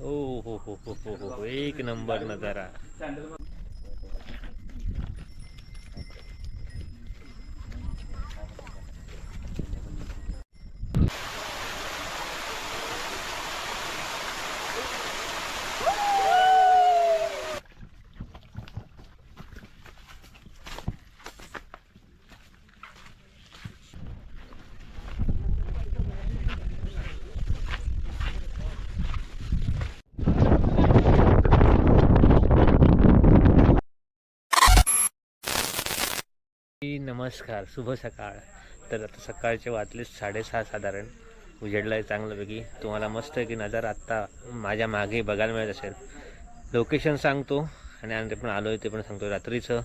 हो हो हो हो हो हो. एक नंबर नजारा. नमस्कार शुभ सकाळ. तर आता सकाळचे वाजले साडेसहा साधारण. उजेडला आहे चांगल्यापैकी तुम्हाला मस्त की नजारा आत्ता माझ्या मागे बघायला मिळत असेल. लोकेशन सांगतो आणि आम्ही ते पण आलो आहे ते पण सांगतो. रात्रीचं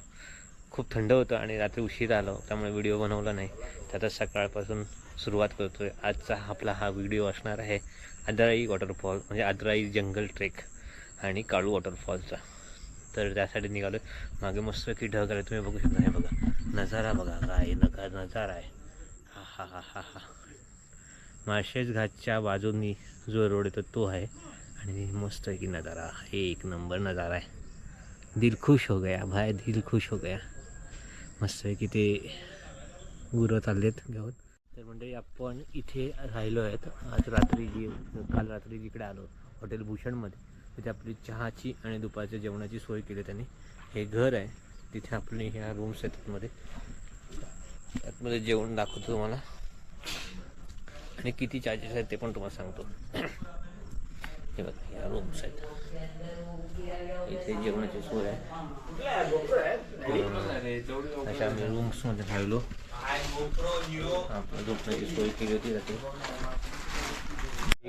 खूप थंड होतं आणि रात्री उशीर आलो त्यामुळे व्हिडिओ बनवला नाही. तर आता सकाळपासून सुरुवात करतो आहे आजचा आपला हा व्हिडिओ असणार आहे आदराई वॉटरफॉल म्हणजे आदराई जंगल ट्रेक आणि काळू वॉटरफॉलचा तर त्यासाठी निघालो मागे मस्त की ढग आले. तुम्ही बघू शकता. हे बघा. नजारा बघा. काय नका नजारा आहे. हा हा हा हा हा. माळशेज घाटच्या बाजूनी जो रोड येतो तो आहे. आणि मस्त आहे की नजारा एक नंबर नजारा आहे. दिल खुश हो गया. भाय दिल खुश हो गया. मस्त आहे की ते गुरं चाललेत घेऊन तर म्हणजे आपण इथे राहिलो आहेत. आज रात्री जी काल रात्री जिकडे आलो हॉटेल भूषणमध्ये. तिथे आपली चहाची आणि दुपारच्या जेवणाची सोय केली त्यांनी. हे घर आहे. तिथे आपली ह्या रूम्स आहेत त्यातमध्ये त्यातमध्ये जेवण दाखवतो तुम्हाला. आणि किती चार्जेस आहेत ते पण तुम्हाला सांगतो. हे बघा ह्या रूम्स आहेत. इथे जेवणाची सोय आहे. अशा आम्ही रूम्समध्ये राहिलो. आपण झोपण्याची सोय केली होती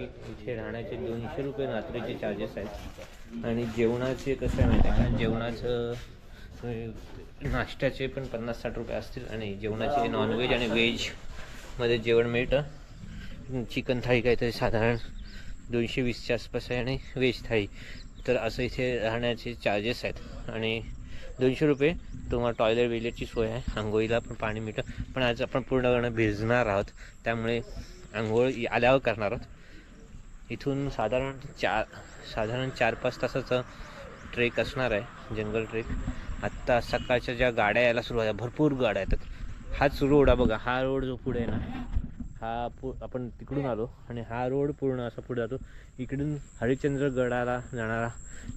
इथे राहण्याचे दोनशे रुपये रात्रीचे चार्जेस आहेत. आणि जेवणाचे कसं आहे माहिती आहे का? जेवणाचं नाश्त्याचे पण पन्नास साठ रुपये असतील आणि जेवणाचे नॉनव्हेज आणि व्हेजमध्ये जेवण मिळतं. चिकन थाळी काहीतरी साधारण दोनशे वीसच्या आसपास आहे आणि व्हेज थाळी. तर असं इथे राहण्याचे चार्जेस आहेत. आणि दोनशे रुपये तुम्हाला टॉयलेट विलेटची सोय आहे. आंघोळीला पण पाणी मिळतं. पण आज आपण पूर्णपणे भिजणार आहोत. त्यामुळे आंघोळ आल्यावर करणार आहोत. इथून साधारण चार साधारण चार पाच तासाचं ट्रेक असणार आहे जंगल ट्रेक आत्ता सकाळच्या ज्या गाड्या यायला सुरुवात आहे भरपूर गाड्या येतात हाच रोड आहे बघा हा रोड जो पुढे आहे ना हा पु आपण तिकडून आलो आणि हा रोड पूर्ण असा पुढे जातो. इकडून हरिश्चंद्रगडाला जाणारा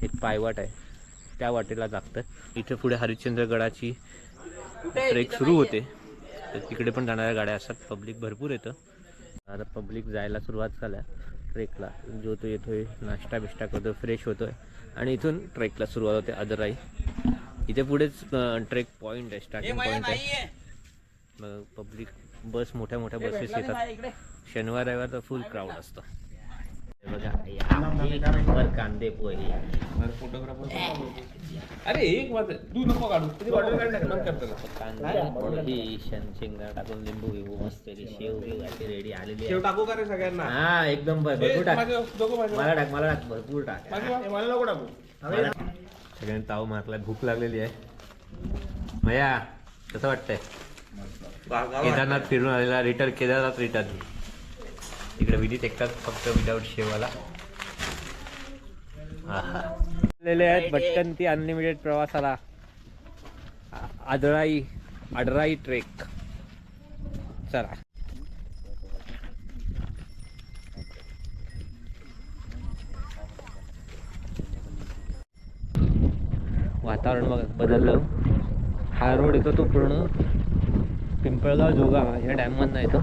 एक पायवाट आहे. त्या वाटेला लागतं इथे पुढे हरिश्चंद्रगडाची ट्रेक सुरू होते. तर तिकडे पण जाणाऱ्या गाड्या असतात. पब्लिक भरपूर येतं. आता पब्लिक जायला सुरुवात झाल्या. ट्रेकला. जो तो येतोय नाश्ता बिष्टा करतोय फ्रेश होतोय. आणि इथून ट्रेकला सुरुवात होते अदराई इथे पुढेच ट्रेक पॉईंट आहे स्टार्टिंग पॉईंट आहे. मग पब्लिक बस मोठ्या मोठ्या बसेस येतात. शनिवार रविवार तर फुल क्राऊड असतो. बघा कांदे पोहे. अरे एक वाज तू नको काढू. तुझी बॉटल काढ ना बंद करतो. कांदे पोहे शन शेंगा टाकून लिंबू बिंबू मस्त. शेव बिव अशी रेडी आलेली शेव टाकू का रे सगळ्यांना? हा एकदम बर- भरपूर टाक. मला टाक मला टाक भरपूर टाक. मला नको टाकू. सगळ्यांनी ताव मारलाय भूक लागलेली आहे. मया कसं वाटतंय? केदारनाथ फिरून आलेला रिटर्न केदारनाथ रिटर्न तिकडे विधीत एकटाच फक्त विदाऊट शेवाला. आलेले आहेत भटकंती अनलिमिटेड प्रवासाला आ- आदळाई आडराई ट्रेक चला. वातावरण बघ बदललं. हा रोड येतो तो पूर्ण पिंपळगाव जोगा ह्या डॅममधनं येतो.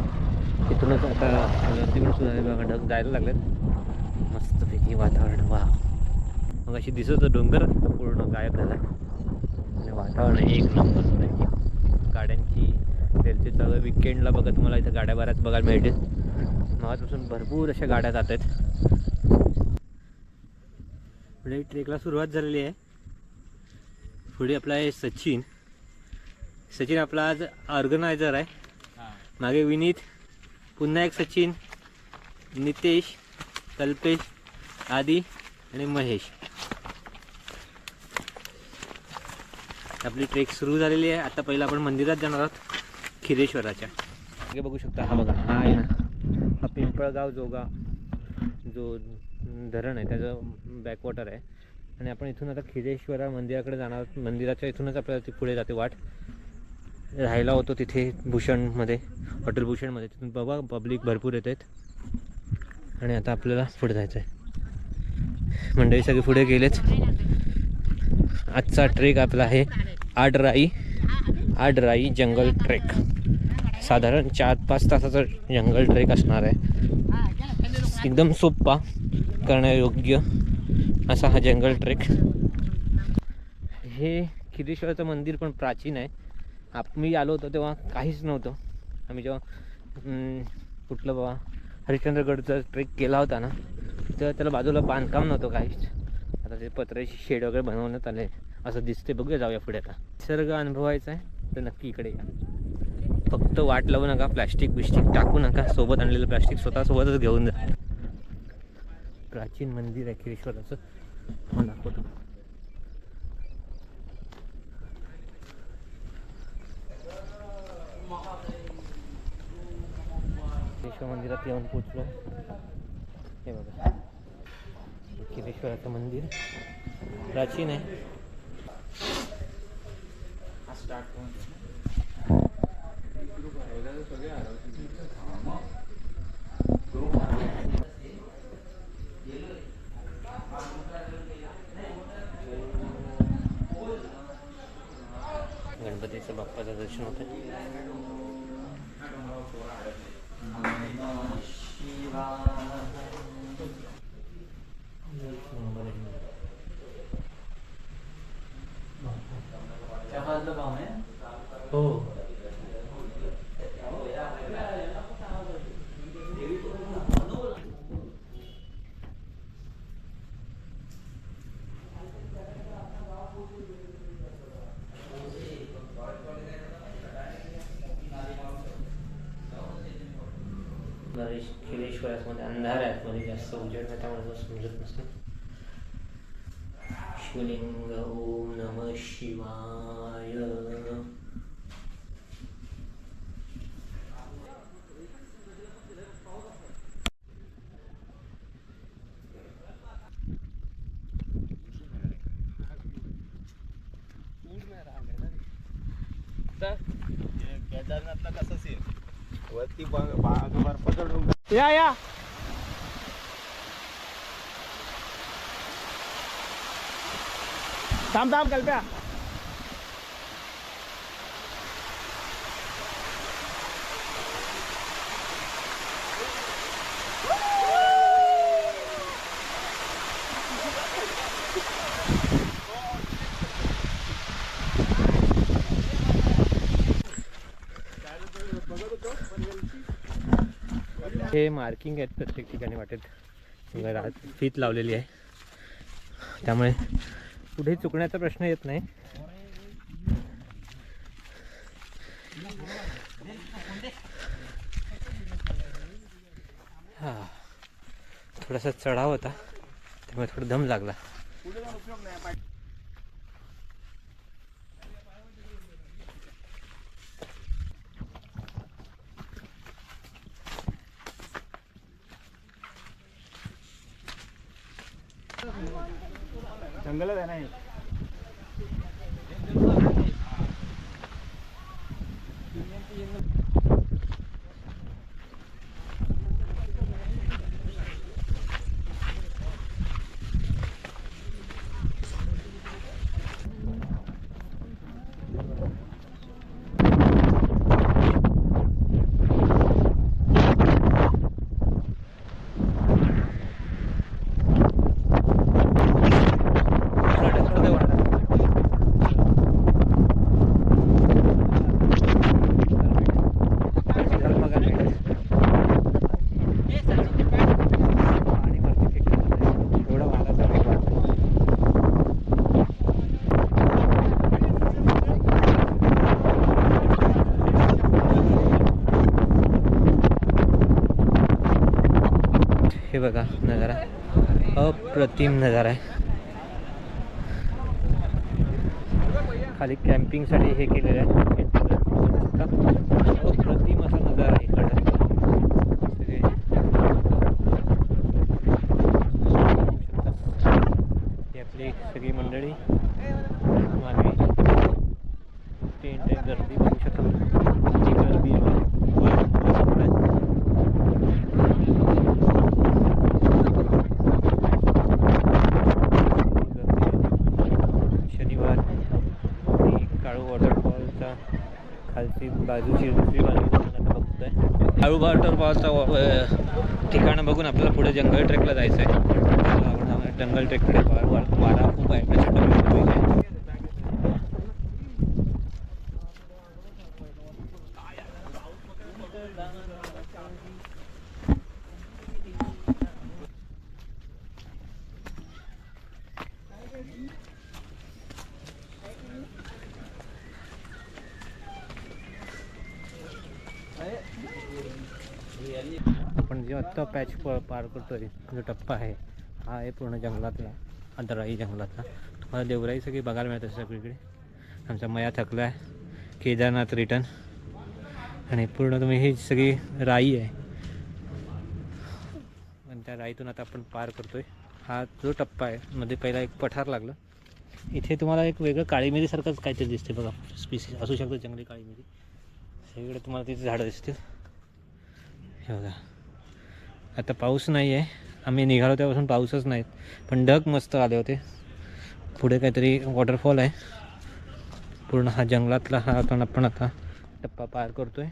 तिथूनच आता तिकडून सुद्धा जायला लागलेत. मस्तपैकी वातावरण वा मग अशी दिसत डोंगर पूर्ण गायब झाला आणि वातावरण एक नंबर गाड्यांची रेल्वे चालू विकेंडला बघा तुम्हाला इथं गाड्या बऱ्याच बघायला मिळतील. मगापासून भरपूर अशा गाड्या जात आहेत. पुढे ट्रेकला सुरुवात झालेली आहे. पुढे आपला आहे सचिन. सचिन आपला आज ऑर्गनायझर आहे. मागे विनीत पुन्हा एक सचिन नितेश कल्पेश आदी आणि महेश. आपली ट्रेक सुरू झालेली आहे. आता पहिला आपण मंदिरात जाणार आहोत खिरेश्वराच्या. मागे बघू शकता हा बघा हा आहे ना हा पिंपळगाव जोगा जो धरण आहे त्याचं बॅकवॉटर आहे. आणि आपण इथून आता खिरेश्वरा मंदिराकडे जाणार आहोत. मंदिराच्या इथूनच आपल्याला ती पुढे जाते वाट. राहायला होतो तिथे भूषणमध्ये हॉटेल भूषणमध्ये. तिथून बाबा पब्लिक भरपूर येत आहेत. आणि आता आपल्याला पुढे जायचं आहे मंडळी सगळे पुढे गेलेच आजचा ट्रेक आपला आहे आडराई आडराई जंगल ट्रेक. साधारण चार पाच तासाचा जंगल ट्रेक असणार आहे. एकदम सोप्पा करण्यायोग्य असा हा जंगल ट्रेक. हे खिरेश्वराचं मंदिर पण प्राचीन आहे. आप मी आलो होतो तेव्हा काहीच नव्हतं. आम्ही जेव्हा कुठलं बाबा हरिश्चंद्रगडचा ट्रेक केला होता ना तेव्हा त्याला बाजूला बांधकाम नव्हतं काहीच. आता ते पत्र्याची शेड वगैरे बनवण्यात आले. असं दिसते बघूया जाऊया पुढे आता. निसर्ग अनुभवायचा आहे. तर नक्की इकडे या. फक्त वाट लावू नका प्लॅस्टिक बिस्टिक टाकू नका. सोबत आणलेलं प्लॅस्टिक स्वतःसोबतच घेऊन जा. प्राचीन मंदिर आहे खिरेश्वराचं. मला दाखवतो. खिरेश्वर मंदिरात येऊन पोचलो. हे बघा. खिरेश्वराचं मंदिर. प्राचीन आहे. गणपतीचं बाप्पाचं दर्शन होतं चहाचा काम आहे हो नरेश खिरेश्वरामध्ये अंधार आहे मध्ये जास्त उजेड नाही त्यामुळे तो समजत नसतं. शिवलिंग ओम नम शिवाय। केदारनाथला कसं सीन वरती या या. थांब थांब कल्प्या. हे मार्किंग आहेत प्रत्येक ठिकाणी वाटेत. फीत लावलेली आहे. त्यामुळे पुढे चुकण्याचा प्रश्न येत नाही. हा. थोडासा चढाव होता त्यामुळे थोडा दम लागला जंगलच आहे ना हे. हे बघा नजारा. अप्रतिम नजारा आहे. खाली कॅम्पिंगसाठी हे केलेलं आहे अप्रतिम असा नजारा आहे इकडं सगळे सगळी मंडळी मागे टेंट आहे गर्दी बघू शकाल किती गर्दी आहे मागे. गर्दी आहे. शनिवार आणि काळू वॉटरफॉलचा खालची बाजूची दुसरी बाजू आपण आता बघतोय. काळू बघून आपल्याला पुढे जंगल ट्रेकला जायचं आहे जंगल ट्रेककडे वा- वारा खूप आहे. आपण जे आत्ता पॅच प पार करतोय जो टप्पा आहे हा आहे पूर्ण जंगलातला अंतराई जंगलातला. तुम्हाला देवराई सगळी बघायला मिळते सगळीकडे. आमचा मया थकला आहे केदारनाथ रिटर्न आणि पूर्ण तुम्ही ही सगळी राई आहे. आणि त्या राईतून आता आपण पार करतोय. हा जो टप्पा आहे मध्ये पहिला एक पठार लागलं. इथे तुम्हाला एक वेगळं काळी मिरीसारखंच काहीतरी दिसते बघा. स्पीसीज असू शकतं जंगली काळी मिरी सगळीकडे तुम्हाला तिथे झाडं दिसतील. हे बघा. आता पाऊस नाही आहे आम्ही निघालो त्यापासून पाऊसच नाहीत. पण ढग मस्त आले होते. पुढे काहीतरी वॉटरफॉल आहे. पूर्ण हा जंगलातला हा आपण आपण आता टप्पा पार करतोय.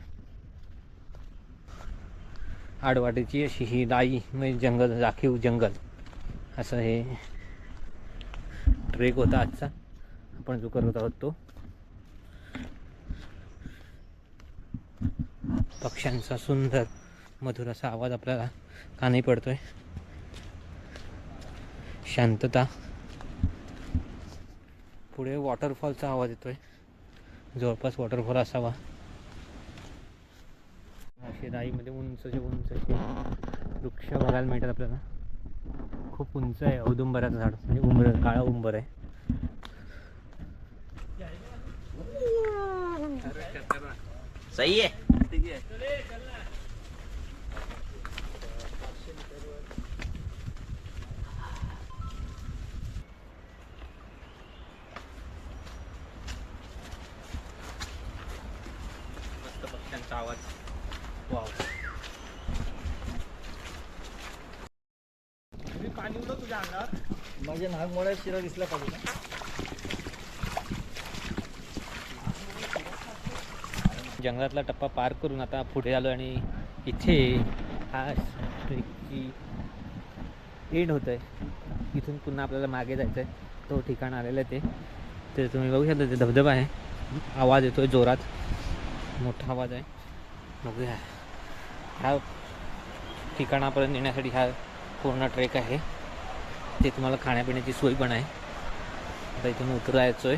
आडवाटीची अशी ही दाई म्हणजे जंगल राखीव जंगल. असं हे ट्रेक होता आजचा. आपण जो करत आहोत तो. पक्ष्यांचा सुंदर मधुर असा आवाज आपल्याला कानी पडतोय. शांतता. पुढे वॉटरफॉलचा आवाज येतोय. जवळपास वॉटरफॉल असावा. असे राईमध्ये उंचचे उंचचे वृक्ष बघायला मिळतात आपल्याला. खूप उंच आहे औदुंबराचं झाड. म्हणजे उंबर काळा उंबर आहे. सही है मस्त पक्ष्यांचा आवाज वाव माझ्या नागमोळ्यात शिरा दिसला पाहिजे ना. जंगलातला टप्पा पार करून आता पुढे आलो आणि इथे हा ट्रेकची एंड होत आहे इथून पुन्हा आपल्याला मागे जायचं आहे तो ठिकाण आलेलं आहे ते. ते तुम्ही बघू शकता ते धबधबा आहे. आवाज येतो आहे जोरात. मोठा आवाज आहे. बघूया. ह्या ठिकाणापर्यंत येण्यासाठी हा पूर्ण ट्रेक आहे. ते तुम्हाला खाण्यापिण्याची सोय पण आहे. आता इथून उतरायचो आहे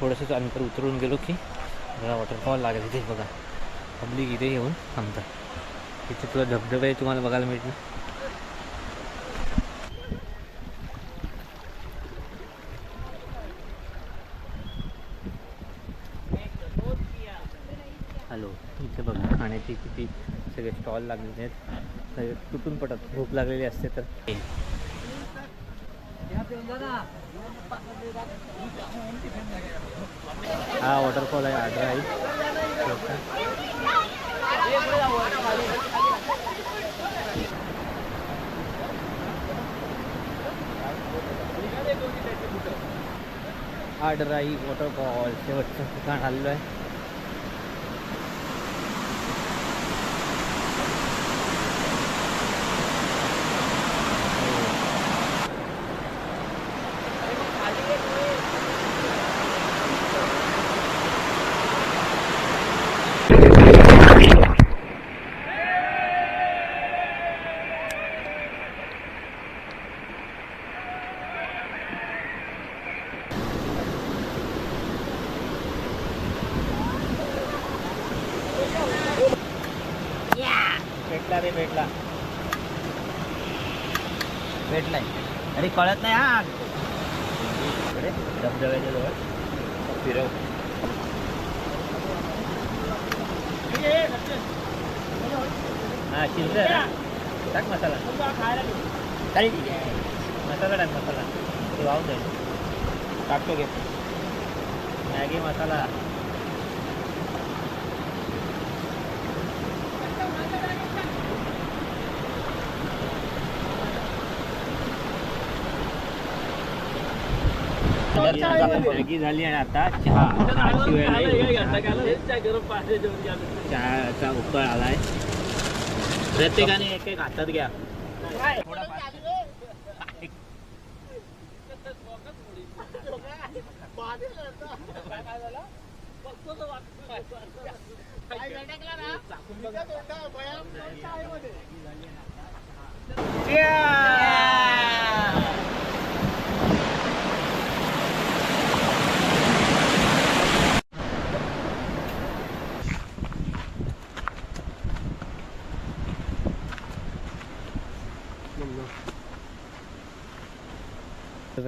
थोडंसं अंतर उतरून गेलो की जरा वॉटरफॉल लागेल इथे बघा. पब्लिक इथे येऊन थांबतात. इथे तुला धबधबे तुम्हाला बघायला मिळतील. हॅलो इथे बघा खाण्याची किती सगळे स्टॉल लागलेले आहेत. सगळे तुटून पडत भूक लागलेली असते तर. हा वॉटरफॉल आहे आडरा आहे. आडराई वॉटरफॉल शेवटचं ठिकाण आलेलो आहे. भेटलाय. अरे कळत नाही हा. इकडे धबधब्याच्या जवळ. फिरव. हा शिजलं टाक मसाला. चालेल ठीक आहे मसाला टाक मसाला. ते वाहून जाईल. टाकतो घे. मॅगी मसाला. झाली आणि आता चहा चहाची उकळ आलाय. प्रत्येकाने एक एक हातात घ्या.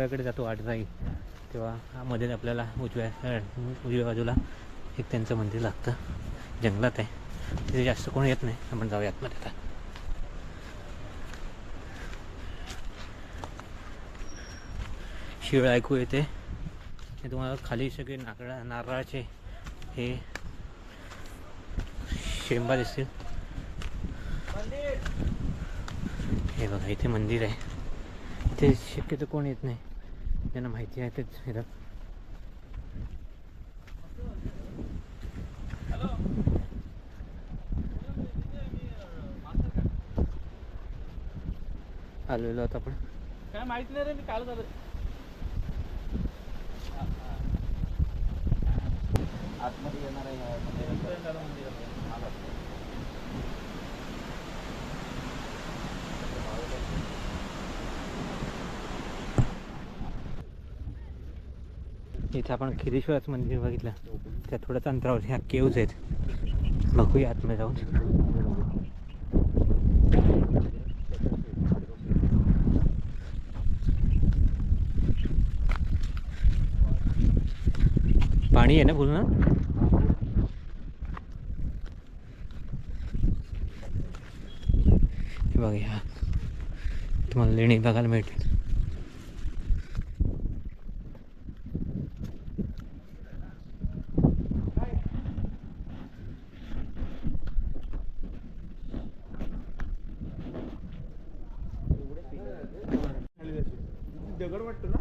सगळ्याकडे जातो आडराई तेव्हा मध्ये आपल्याला उजव्या उजव्या बाजूला एक त्यांचं मंदिर लागतं. जंगलात आहे. तिथे जास्त कोण येत नाही. आपण जाऊयात मध्ये आता. शिळ ऐकू येते. हे तुम्हाला खाली सगळे नाकडा नारळाचे हे शेंबा दिसतील. हे बघा इथे मंदिर आहे. इथे शक्यतो कोण येत नाही. ज्यांना माहिती आहे तेच येतात आलेलो आता आपण. काय माहीत नाही रे मी काल झालं. आतमध्ये येणार आहे इथं आपण खिरेश्वराचं मंदिर बघितलं. त्या थोड्याच अंतरावर ह्या केव्ज आहेत. बघूया आतमध्ये जाऊन. पाणी आहे ना पूर्ण? बघूया. बघा तुम्हाला लेणी बघायला मिळते दगड वाटतो ना?